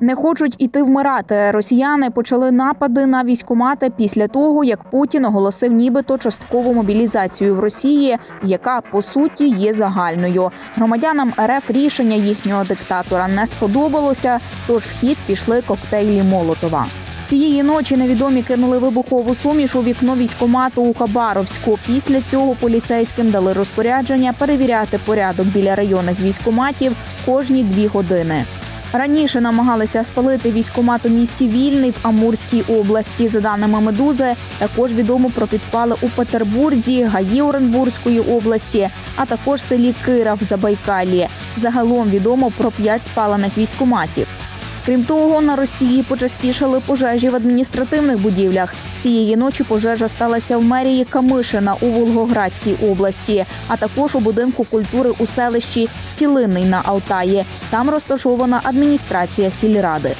Не хочуть іти вмирати. Росіяни почали напади на військомати після того, як Путін оголосив нібито часткову мобілізацію в Росії, яка по суті є загальною. Громадянам РФ рішення їхнього диктатора не сподобалося, тож в хід пішли коктейлі Молотова. Цієї ночі невідомі кинули вибухову суміш у вікно військомату у Хабаровську. Після цього поліцейським дали розпорядження перевіряти порядок біля районних військоматів кожні дві години. Раніше намагалися спалити військомат у місті Вільний в Амурській області. За даними Медузи, також відомо про підпали у Петербурзі, Гаї Оренбурзької області, а також селі Кира в Забайкалі. Загалом відомо про п'ять спалених військоматів. Крім того, на Росії почастішали пожежі в адміністративних будівлях. Цієї ночі пожежа сталася в мерії Камишина у Волгоградській області, а також у будинку культури у селищі Цілинний на Алтаї. Там розташована адміністрація сільради.